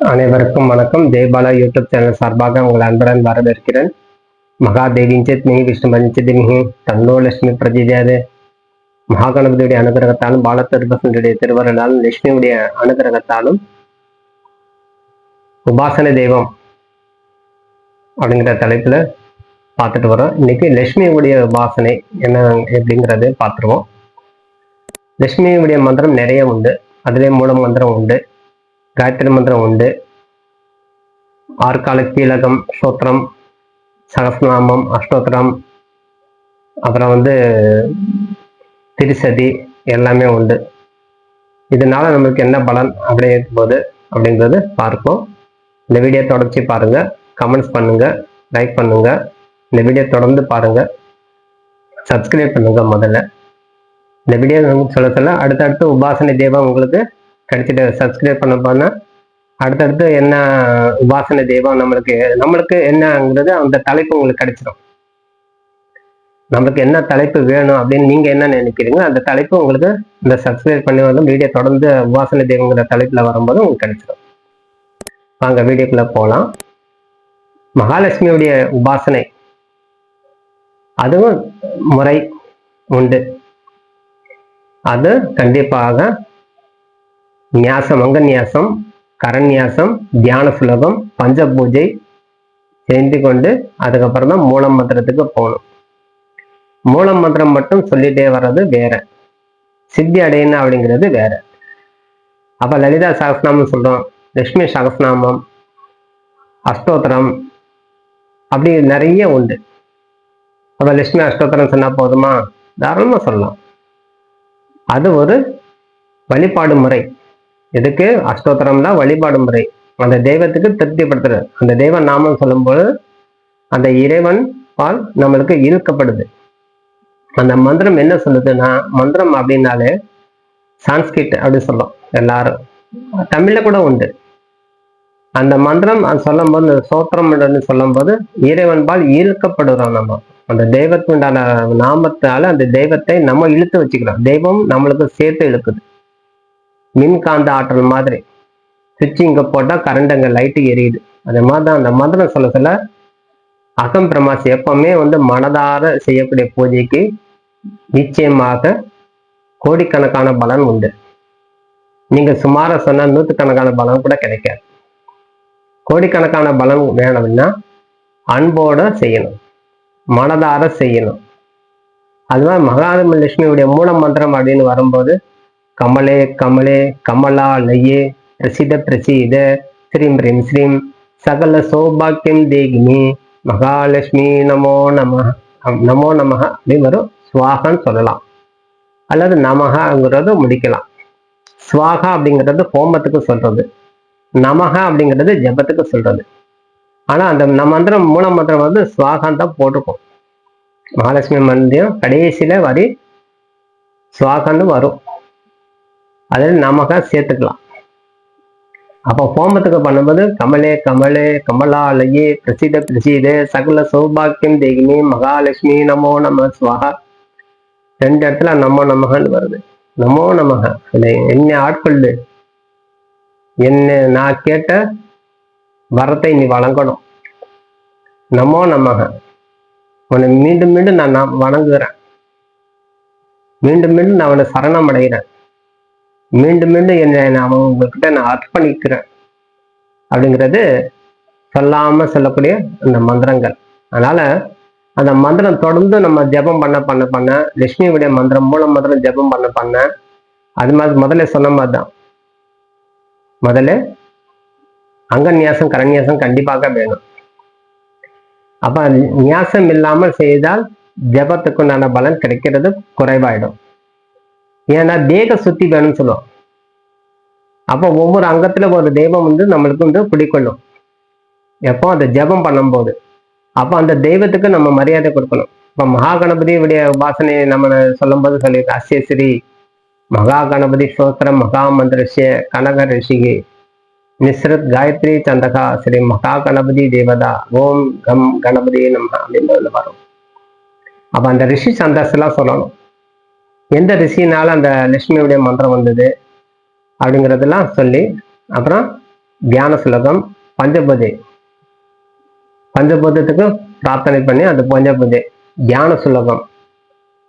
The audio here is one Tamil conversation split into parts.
அனைவருக்கும் வணக்கம். ஜெயபாலா யூடியூப் சேனல் சார்பாக உங்கள் அன்புடன் வரவேற்கிறேன். மகாதேவியின் சேத்மிகி விஷ்ணு பஞ்சதிமிகி தன்னோ லட்சுமி பிரதிஜாது மகாகணபதியுடைய அனுகிரகத்தாலும் பாலத்திருபசனுடைய திருவருளாலும் லட்சுமியுடைய அனுகிரகத்தாலும் உபாசன தெய்வம் அப்படிங்கிற தலைப்புல பார்த்துட்டு வரோம். இன்னைக்கு லட்சுமியுடைய உபாசனை என்ன எப்படிங்கிறது பார்த்துருவோம். லட்சுமியுடைய மந்திரம் நிறைய உண்டு. அதிலே மூல மந்திரம் உண்டு. காயத்ரி மந்திரம் உண்டு. ஆற்கால கீழகம் ஸ்தோத்திரம் சகசநாமம் அஷ்டோத்திரம் அப்புறம் வந்து திரிசதி எல்லாமே உண்டு. இதனால நம்மளுக்கு என்ன பலன் அப்படி போது அப்படிங்கிறது பார்ப்போம். இந்த வீடியோ தொடர்ச்சி பாருங்க. கமெண்ட்ஸ் பண்ணுங்க லைக் பண்ணுங்க. இந்த வீடியோ தொடர்ந்து பாருங்க. சப்ஸ்கிரைப் பண்ணுங்க முதல்ல. இந்த வீடியோ சொல்ல சொல்ல அடுத்தடுத்து உபாசனை தெய்வம் உங்களுக்கு கிடைச்சிட்டு சப்ஸ்கிரைப் பண்ண பண்ண அடுத்தடுத்து என்ன உபாசனை தெய்வம் நம்மளுக்கு நம்மளுக்கு என்னங்கிறது அந்த தலைப்பு உங்களுக்கு கிடைச்சிடும் நம்மளுக்கு என்ன தலைப்பு வேணும் அப்படின்னு நீங்க என்ன நினைக்கிறீங்க அந்த தலைப்பு உங்களுக்கு இந்த சப்ஸ்கிரைப் பண்ணி வந்து வீடியோ தொடர்ந்து உபாசனை தெய்வங்கிற தலைப்புல வரும்போது உங்களுக்கு கிடைச்சிடும் வாங்க வீடியோக்குள்ள போகலாம் மகாலட்சுமியுடைய உபாசனை. அதுவும் முறை உண்டு. அது கண்டிப்பாக நியாசம் அங்கநியாசம் கரநியாசம் தியான சுலகம் பஞ்ச பூஜை செஞ்சு கொண்டு அதுக்கப்புறம் தான் மூலம் மந்திரத்துக்கு போகணும். மூலம் மந்திரம் மட்டும் சொல்லிட்டே வர்றது வேற. சித்தி அடையணும் அப்படிங்கிறது வேற. அப்ப லலிதா சகஸ்நாமம் சொல்றோம். லட்சுமி சகஸ்நாமம் அஷ்டோத்திரம் அப்படி நிறைய உண்டு. அப்ப லட்சுமி அஷ்டோத்திரம் சொன்னா போதுமா? தாராளமா சொல்லலாம். அது ஒரு வழிபாடு முறை. எதுக்கு? அஷ்டோத்திரம் தான் வழிபாடு முறை. அந்த தெய்வத்துக்கு திருப்திப்படுத்துறது. அந்த தெய்வ நாமம் சொல்லும்போது அந்த இறைவன் பால் நம்மளுக்கு இழுக்கப்படுது. அந்த மந்திரம் என்ன சொல்லுதுன்னா மந்திரம் அப்படின்னாலே சான்ஸ்கிரிட் அப்படின்னு சொல்லும் எல்லாரும். தமிழ்ல கூட உண்டு. அந்த மந்திரம் அது சொல்லும் போது சோத்திரம் சொல்லும் போது இறைவன் பால் ஈர்க்கப்படுறோம் நம்ம. அந்த தெய்வத்துண்டான நாமத்தால அந்த தெய்வத்தை நம்ம இழுத்து வச்சுக்கிறோம். தெய்வம் நம்மளுக்கு சேர்த்து இழுக்குது. மின்காந்த ஆற்றல் மாதிரி. சுவிட்ச் இங்க போட்டா கரண்ட் அங்க லைட்டு எரியுது. அதே மாதிரி தான் அந்த மந்திரம் சொல்ல சொல்ல அகம் பிரமாசி எப்பவுமே வந்து மனதார செய்யக்கூடிய பூஜைக்கு நிச்சயமாக கோடிக்கணக்கான பலன் உண்டு. நீங்க சுமார சொன்னா நூற்றுக்கணக்கான பலன் கூட கிடைக்காது. கோடிக்கணக்கான பலன் வேணும்னா அன்போட செய்யணும். மனதார செய்யணும். அது மாதிரி லட்சுமியுடைய மூல மந்திரம் அப்படின்னு வரும்போது கமலே கமலே கமலா லயே பிரசித பிரசீத ஸ்ரீம் ரீம் ஸ்ரீம். சகல சௌபாக்கியம் தேகினி. மகாலட்சுமி நமோ நம நமோ நமக அப்படின்னு வரும் சுவாகன்னு சொல்லலாம். அல்லது நமகங்கிறத முடிக்கலாம். சுவாகா அப்படிங்கிறது ஹோமத்துக்கு சொல்றது. நமக அப்படிங்கிறது ஜபத்துக்கு சொல்றது. ஆனா அந்த நம்ம மந்திரம் மூல மந்திரம் வந்து சுவாகான் தான் போட்டிருக்கோம். மகாலட்சுமி மந்திரம் கடைசியில வரி சுவாகான்னு வரும். அதில் நமக சேர்த்துக்கலாம். அப்போ ஹோமத்துக்கு பண்ணும்போது கமலே கமலே கமலாலயே பிரசித பிரசித சகல சௌபாக்கியம் தேகினி மகாலட்சுமி நமோ நம சுவாகா. ரெண்டு இடத்துல நமோ நமகன்னு வருது. நமோ நமக. என்ன ஆட்கொள்ளு? என்ன நான் கேட்ட வரத்தை நீ வழங்கணும். நமோ நமக. உன்னை மீண்டும் மீண்டும் நான் நான் வணங்குகிறேன். மீண்டும் மீண்டும் நான் அவனை சரணம் அடைகிறேன். மீண்டும் மீண்டும் என்னை நான் உங்ககிட்ட நான் அர்ப்பணிக்கிறேன். அப்படிங்கிறது சொல்லாம சொல்லக்கூடிய அந்த மந்திரங்கள். அதனால அந்த மந்திரம் தொடர்ந்து நம்ம ஜெபம் பண்ண பண்ண பண்ண லட்சுமியுடைய மந்திரம் மூல மந்திரம் ஜெபம் பண்ண பண்ண அது மாதிரி முதல்ல சொன்ன மாதிரி தான். முதல்ல அங்கநியாசம் கரநியாசம் கண்டிப்பாக வேணும். அப்ப நியாசம் இல்லாமல் செய்தால் ஜபத்துக்குண்டான பலன் கிடைக்கிறது குறைவாயிடும். ஏன்னா தேக சுத்தி வேணும்னு சொல்லுவோம். அப்போ ஒவ்வொரு அங்கத்துல ஒரு தெய்வம் வந்து நம்மளுக்கு வந்து குடிக்கொள்ளும் எப்போ? அந்த ஜெபம் பண்ணும்போது. அப்போ அந்த தெய்வத்துக்கு நம்ம மரியாதை கொடுக்கணும். இப்போ மகா கணபதியுடைய உபாசனை நம்ம சொல்லும்போது சொல்லி அஸ்யஸ்ரீ மகா கணபதி ஸ்தோத்திரம் மகா மந்திரஸ்ய கனக ரிஷிகி நிஸ்ரத் காயத்ரி சந்தகா ஸ்ரீ மகா கணபதி தேவதா ஓம் கம் கணபதி நம்ம அப்படின்னு வரும். அப்ப அந்த ரிஷி சந்தஸ் எல்லாம் சொல்லணும். எந்த ரிஷினால அந்த லட்சுமியுடைய மந்திரம் வந்தது அப்படிங்கிறதெல்லாம் சொல்லி அப்புறம் தியான சுலகம் பஞ்சபூஜை பஞ்சபூதத்துக்கு பிரார்த்தனை பண்ணி அந்த பஞ்சபூஜை தியான சுலகம்.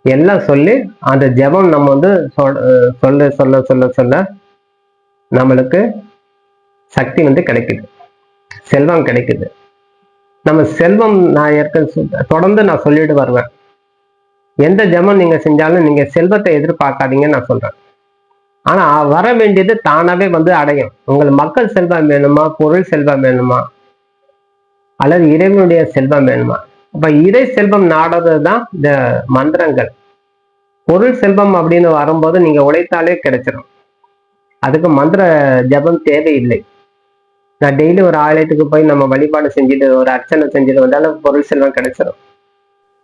எல்லாம் சொல்லி அந்த ஜெபம் நம்ம வந்து சொல்ல சொல்ல சொல்ல சொல்ல நம்மளுக்கு சக்தி வந்து கிடைக்குது. செல்வம் கிடைக்குது. நம்ம செல்வம் நான் ஏற்கனவே தொடர்ந்து நான் சொல்லிட்டு வருவேன். எந்த ஜெபம் நீங்க செஞ்சாலும் நீங்க செல்வத்தை எதிர்பார்க்காதீங்கன்னு நான் சொல்றேன். ஆனா வர வேண்டியது தானாவே வந்து அடையும். உங்கள் மக்கள் செல்வம் வேணுமா? பொருள் செல்வம் வேணுமா? அல்லது இறைவனுடைய செல்வம் வேணுமா? அப்ப இறை செல்வம் நாடுறது தான் இந்த மந்திரங்கள். பொருள் செல்வம் அப்படின்னு வரும்போது நீங்க உழைத்தாலே கிடைச்சிடும் அதுக்கு மந்திர ஜபம் தேவையில்லை. நான் டெய்லி ஒரு ஆலயத்துக்கு போய் நம்ம வழிபாடு செஞ்சுட்டு ஒரு அர்ச்சனை செஞ்சுட்டு வந்தாலும் பொருள் செல்வம் கிடைச்சிடும்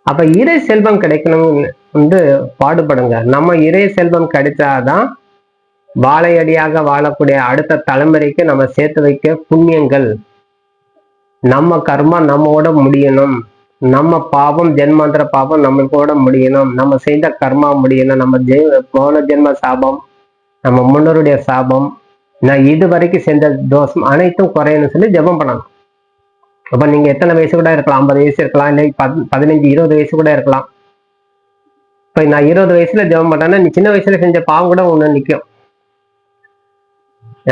அப்ப இறை செல்வம் கிடைக்கணும்னு வந்து பாடுபடுங்க. நம்ம இறை செல்வம் கிடைச்சாதான் வாழையடியாக வாழக்கூடிய அடுத்த தலைமுறைக்கு நம்ம சேர்த்து வைக்க புண்ணியங்கள் நம்ம கர்மா நம்மோட முடியணும். நம்ம பாவம் ஜென்மாந்திர பாவம் நம்மளோட முடியணும். நம்ம செய்த கர்மா முடியணும். நம்ம ஜெ போன ஜென்ம சாபம் நம்ம முன்னோருடைய சாபம் நான் இது வரைக்கும் செஞ்ச தோஷம் அனைத்தும் குறையணும்னு சொல்லி ஜெபம் பண்ணணும். அப்போ நீங்க எத்தனை வயசு கூட இருக்கலாம்? ஐம்பது வயசு இருக்கலாம் இல்லை பதினஞ்சு இருபது வயசு கூட இருக்கலாம். இப்போ நான் இருபது வயசுல ஜெபம் பண்ணேன்னா நீ சின்ன வயசுல செஞ்ச பாவம் கூட ஒண்ணு நிக்கும்.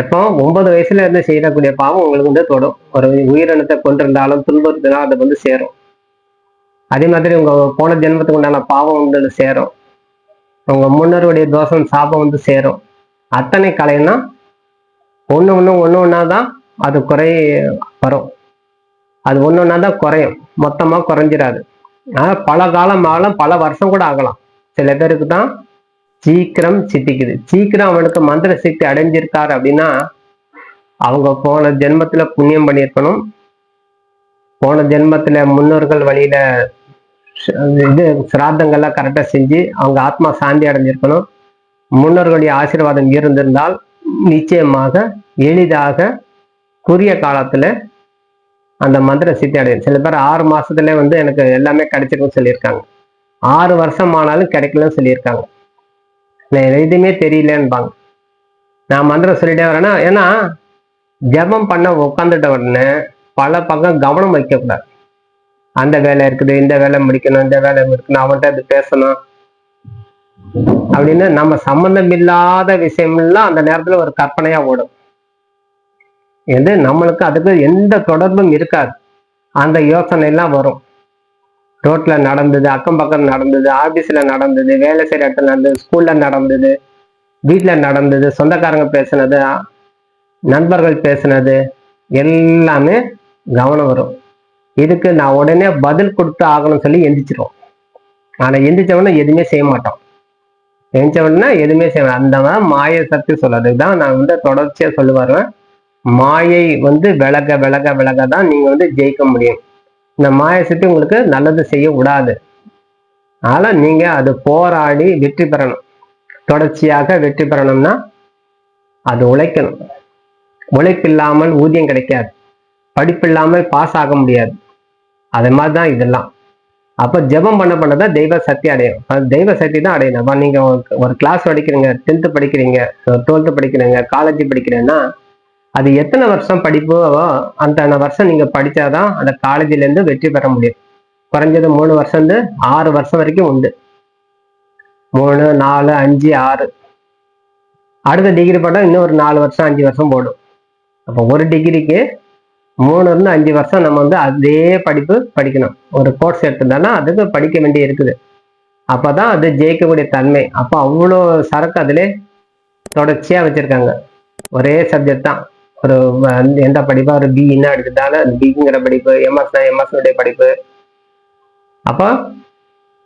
எப்போ? ஒன்பது வயசுல இருந்து செய்யக்கூடிய பாவம் உங்களுக்கு வந்து தொடும். ஒரு உயிரினத்தை கொண்டிருந்தாலும் துன்புறுத்தினாலும் அது வந்து சேரும். அதே மாதிரி உங்க போன ஜென்மத்துக்கு உண்டான பாவம் வந்து சேரும். உங்க முன்னோருடைய தோஷம் சாபம் வந்து சேரும். அத்தனை கலைன்னா ஒண்ணு ஒன்று ஒண்ணு ஒண்ணா தான் அது குறை வரும். அது ஒன்று ஒன்றா தான் குறையும். மொத்தமாக குறைஞ்சிடாது ஆனால் பல காலம் ஆகலாம் பல வருஷம் கூட ஆகலாம். சில பேருக்கு தான் சீக்கிரம் சித்திக்குது. சீக்கிரம் அவனுக்கு மந்திர சக்தி அடைஞ்சிருக்காரு அப்படின்னா அவங்க போன ஜென்மத்துல புண்ணியம் பண்ணியிருக்கணும். போன ஜென்மத்துல முன்னோர்கள் வழியில இது சிராதங்கள்லாம் கரெக்டாக செஞ்சு அவங்க ஆத்மா சாந்தி அடைஞ்சிருக்கணும். முன்னோர்களுடைய ஆசீர்வாதம் இருந்திருந்தால் நிச்சயமாக எளிதாக குறுகிய காலத்துல அந்த மந்திர சித்தி அடையும். சில பேர் ஆறு மாசத்துல வந்து எனக்கு எல்லாமே கிடைச்சிருக்குன்னு சொல்லியிருக்காங்க. ஆறு வருஷம் ஆனாலும் கிடைக்கலன்னு சொல்லியிருக்காங்க. நான் எதுவுமே தெரியலன்பாங்க. நான் மந்திரம் சொல்லிட்டே வரேன்னா ஏன்னா ஜெபம் பண்ண உட்காந்துட்ட உடனே பல பக்கம் கவனம் வைக்கக்கூடாது. அந்த வேலை இருக்குது இந்த வேலை முடிக்கணும் இந்த வேலை முடிக்கணும் அவன்கிட்ட இது பேசணும். அப்படின்னு நம்ம சம்மந்தம் இல்லாத விஷயம்லாம் அந்த நேரத்துல ஒரு கற்பனையா ஓடும். எது நம்மளுக்கு அதுக்கு எந்த தொடர்பும் இருக்காது. அந்த யோசனை எல்லாம் வரும். ரோட்ல நடந்தது அக்கம் பக்கம் நடந்தது ஆபீஸ்ல நடந்தது வேலை செய்யற இடத்துல நடந்தது ஸ்கூல்ல நடந்தது வீட்டுல நடந்தது சொந்தக்காரங்க பேசுனது நண்பர்கள் பேசுனது எல்லாமே கவனம் வரும். இதுக்கு நான் உடனே பதில் கொடுத்து ஆகணும்னு சொல்லி எந்திரிச்சிருவோம். ஆனா எந்திரிச்சவொடனே எதுவுமே செய்ய மாட்டோம். எந்திரிச்சவொடனே எதுவுமே செய்ய மாட்டோம். அந்த மாதிரி மாய சக்தி சொல்றது தான் நான் வந்து தொடர்ச்சியா சொல்லி வருவேன் மாயை வந்து விலக விலக விலக தான் நீங்க வந்து ஜெயிக்க முடியும். இந்த மாயை சக்தி உங்களுக்கு நல்லது செய்ய விடாது. அதனால நீங்க அது போராடி வெற்றி பெறணும். தொடர்ச்சியாக வெற்றி பெறணும்னா அது உழைக்கணும். உழைப்பில்லாமல் ஊதியம் கிடைக்காது. படிப்பில்லாமல் பாஸ் ஆக முடியாது. அது மாதிரி தான் இதெல்லாம். அப்போ ஜெபம் பண்ண பண்ணதான் தெய்வ சக்தி அடையும். அது தெய்வ சக்தி தான் அடையணும் அப்போ நீங்கள் ஒரு- ஒரு கிளாஸ் படிக்கிறீங்க டென்த்து படிக்கிறீங்க டுவெல்த்து படிக்கிறீங்க காலேஜ் படிக்கிறீங்கன்னா அது எத்தனை வருஷம் படிப்போ அந்த வருஷம் நீங்க படிச்சாதான் அந்த காலேஜ்ல இருந்து வெற்றி பெற முடியும். குறைஞ்சது மூணு வருஷம் இருந்து ஆறு வருஷம் வரைக்கும் உண்டு. மூணு நாலு அஞ்சு ஆறு. அடுத்த டிகிரி போட்டால் இன்னும் ஒரு நாலு வருஷம் அஞ்சு வருஷம் போடும். அப்போ ஒரு டிகிரிக்கு மூணு இருந்து அஞ்சு வருஷம் நம்ம வந்து அதே படிப்பு படிக்கணும். ஒரு கோர்ஸ் எடுத்திருந்தோம்னா அதுக்கு படிக்க வேண்டிய இருக்குது. அப்போதான் அது ஜெயிக்கக்கூடிய தன்மை. அப்போ அவ்வளோ சரக்கு அதிலே தொடர்ச்சியாக வச்சுருக்காங்க. ஒரே சப்ஜெக்ட் தான். ஒரு எந்த படிப்பா? ஒரு பிஇன்னா எடுத்துட்டாலும் பிங்கிற படிப்பு எம்எஸ்னா எம்எஸ்னுடைய படிப்பு. அப்போ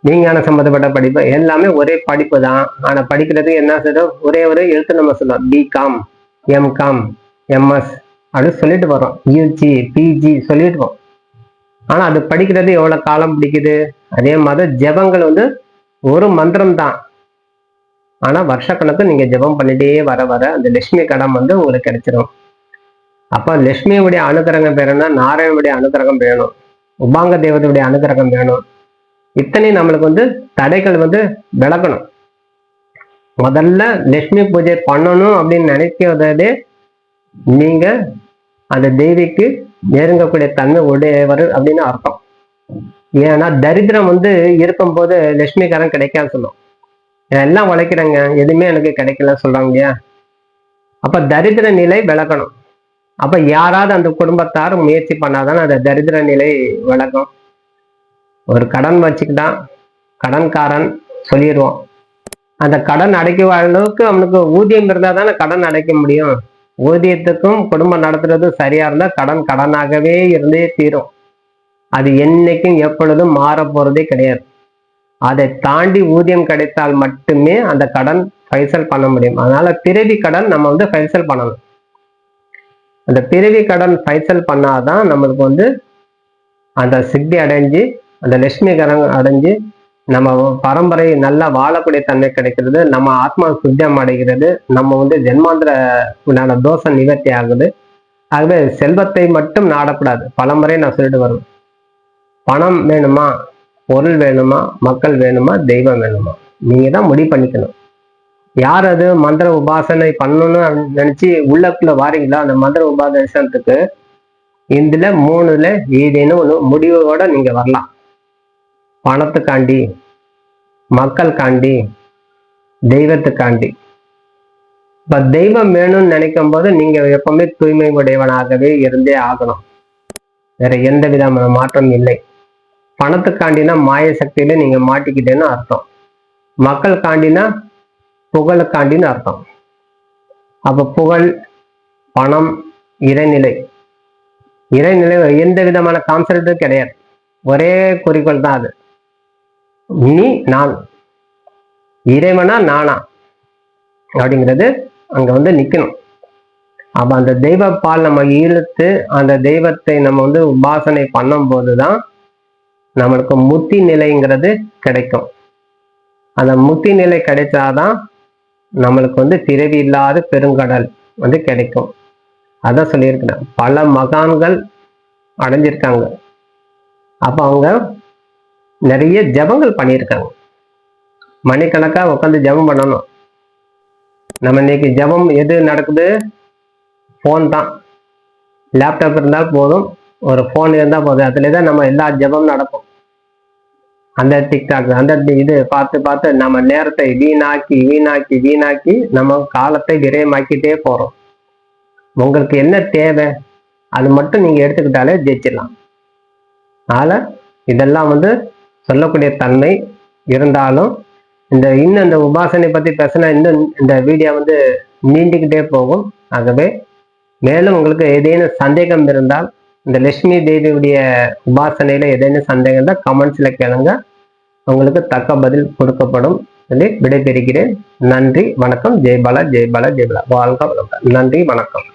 விஞ்ஞான சம்பந்தப்பட்ட படிப்பு எல்லாமே ஒரே படிப்பு தான். ஆனா படிக்கிறது என்ன சொல்றோம் ஒரே ஒரு எழுத்து நம்ம சொல்லுவோம் பிகாம் எம்காம் எம்எஸ் அப்படின்னு சொல்லிட்டு வரோம் யூஜி பிஜி சொல்லிட்டு வரோம் ஆனா அது படிக்கிறது எவ்வளவு காலம் பிடிக்குது? அதே மாதிரி ஜெபங்கள் வந்து ஒரு மந்திரம் தான். ஆனா வருஷக்கணக்கு நீங்க ஜெபம் பண்ணிட்டே வர வர அந்த லட்சுமி கடம் வந்து உங்களுக்கு கிடைச்சிரும். அப்ப லட்சுமியுடைய அனுகிரகம் வேணும்னா நாராயணனுடைய அனுகிரகம் வேணும். உபாங்க தேவதையுடைய அனுகிரகம் வேணும். இத்தனை நம்மளுக்கு வந்து தடைகள் வந்து விலகணும். முதல்ல லட்சுமி பூஜை பண்ணணும் அப்படின்னு நினைக்கிறதே நீங்க அந்த தேவிக்கு நெருங்கக்கூடிய தன்மை உடையவர் அப்படின்னு அர்த்தம். ஏன்னா தரித்திரம் வந்து இருக்கும்போது லட்சுமிகரம் கிடைக்காது சொல்லும் எல்லாம் உழைக்கிறேங்க எதுவுமே எனக்கு கிடைக்கல சொல்றாங்க இல்லையா? அப்ப தரித்திர நிலை விளக்கணும் அப்ப யாராவது அந்த குடும்பத்தார் முயற்சி பண்ணாதானே அந்த தரித்திர நிலை விளக்கும் ஒரு கடன் வச்சுக்கிட்டான் கடன்காரன் சொல்லிடுவோம் அந்த கடன் அடைக்க அளவுக்கு அவனுக்கு ஊதியம் இருந்தால் தானே கடன் அடைக்க முடியும். ஊதியத்துக்கும் குடும்பம் நடத்துறது சரியா இருந்தால் கடன் கடனாகவே இருந்தே தீரும். அது என்னைக்கும் எப்பொழுதும் மாற போறதே கிடையாது. அதை தாண்டி ஊதியம் கிடைத்தால் மட்டுமே அந்த கடன் ஃபைசல் பண்ண முடியும். அதனால பிறவி கடன் நம்ம வந்து ஃபைசல் பண்ணணும். அந்த பிறவி கடன் பைசல் பண்ணாதான் நம்மளுக்கு வந்து அந்த சித்தி அடைஞ்சு அந்த லட்சுமி கடன் அடைஞ்சு நம்ம பரம்பரை நல்லா வாழக்கூடிய தன்மை கிடைக்கிறது. நம்ம ஆத்மா சுத்தம் அடைகிறது. நம்ம வந்து ஜென்மாந்திர உண்டான தோஷம் நிவர்த்தி ஆகுது. ஆகவே செல்வத்தை மட்டும் நாடக்கூடாது. பலமுறை நான் சொல்லிட்டு வருவேன். பணம் வேணுமா? பொருள் வேணுமா? மக்கள் வேணுமா? தெய்வம் வேணுமா? நீங்க தான் முடிவு பண்ணிக்கணும். யார் அது மந்திர உபாசனை பண்ணணும்னு நினைச்சு உள்ளக்குள்ள வாரீங்களா? அந்த மந்திர உபாசனத்துக்கு இதுல மூணுல ஏதேனும் ஒன்று முடிவோட நீங்க வரலாம். பணத்துக்காண்டி மக்களுக்காண்டி தெய்வத்துக்காண்டி. இப்ப தெய்வம் வேணும்னு நினைக்கும் போது நீங்க எப்பவுமே தூய்மை உடையவனாகவே இருந்தே ஆகணும். வேற எந்த விதமான மாற்றம் இல்லை. பணத்துக்காண்டினா மாய சக்தியில நீங்க மாட்டிக்கிட்டேன்னு அர்த்தம். மக்கள் காண்டினா புகழுக்காண்டின்னு அர்த்தம். அப்ப புகழ் பணம் இறைநிலை. இறைநிலை எந்த விதமான கான்செப்டும் கிடையாது. ஒரே குறிக்கோள் தான் அது. நீ நான். இறைவனா நானா அப்படிங்கிறது அங்க வந்து நிக்கணும். அப்ப அந்த தெய்வ பால் நம்ம இழுத்து அந்த தெய்வத்தை நம்ம வந்து உபாசனை பண்ணும் போதுதான் நம்மளுக்கு முத்தி நிலைங்கிறது கிடைக்கும். அந்த முத்தி நிலை கிடைச்சாதான் நம்மளுக்கு வந்து பிறவி இல்லாத பெருங்கடல் வந்து கிடைக்கும். அதான் சொல்லியிருக்கிறேன் பல மகான்கள் அடைஞ்சிருக்காங்க. அப்ப அவங்க நிறைய ஜபங்கள் பண்ணியிருக்காங்க. மணிக்கணக்கா உட்காந்து ஜபம் பண்ணணும். நம்ம இன்னைக்கு ஜபம் எது நடக்குது? ஃபோன் தான். லேப்டாப் இருந்தால் போதும். ஒரு ஃபோன் இருந்தால் போதும். அதுல தான் நம்ம எல்லா ஜபம் நடக்கும். அந்த டிக்டாக் அந்த இது பார்த்து பார்த்து நம்ம நேரத்தை வீணாக்கி வீணாக்கி வீணாக்கி நம்ம காலத்தை விரயமாக்கிட்டே போறோம். உங்களுக்கு என்ன தேவை? அது மட்டும் நீங்க எடுத்துக்கிட்டாலே ஜெயிச்சிடலாம். அதனால இதெல்லாம் வந்து சொல்லக்கூடிய தன்மை இருந்தாலும் இந்த இன்னும் இந்த உபாசனை பத்தி பேசினா இன்னும் இந்த வீடியோ வந்து நீண்டிக்கிட்டே போகும். ஆகவே மேலும் உங்களுக்கு ஏதேனும் சந்தேகம் இருந்தால் இந்த லட்சுமி தேவியுடைய உபாசனையில ஏதேனும் சந்தேகம் இருந்தால் கமெண்ட்ஸ்ல கேளுங்க. உங்களுக்கு தக்க பதில் கொடுக்கப்படும். சொல்லி விடைபெறுகிறேன். நன்றி வணக்கம். ஜெய்பாலா ஜெய்பாலா ஜெய்பாலா வாழ்க வளமுடன். நன்றி வணக்கம்.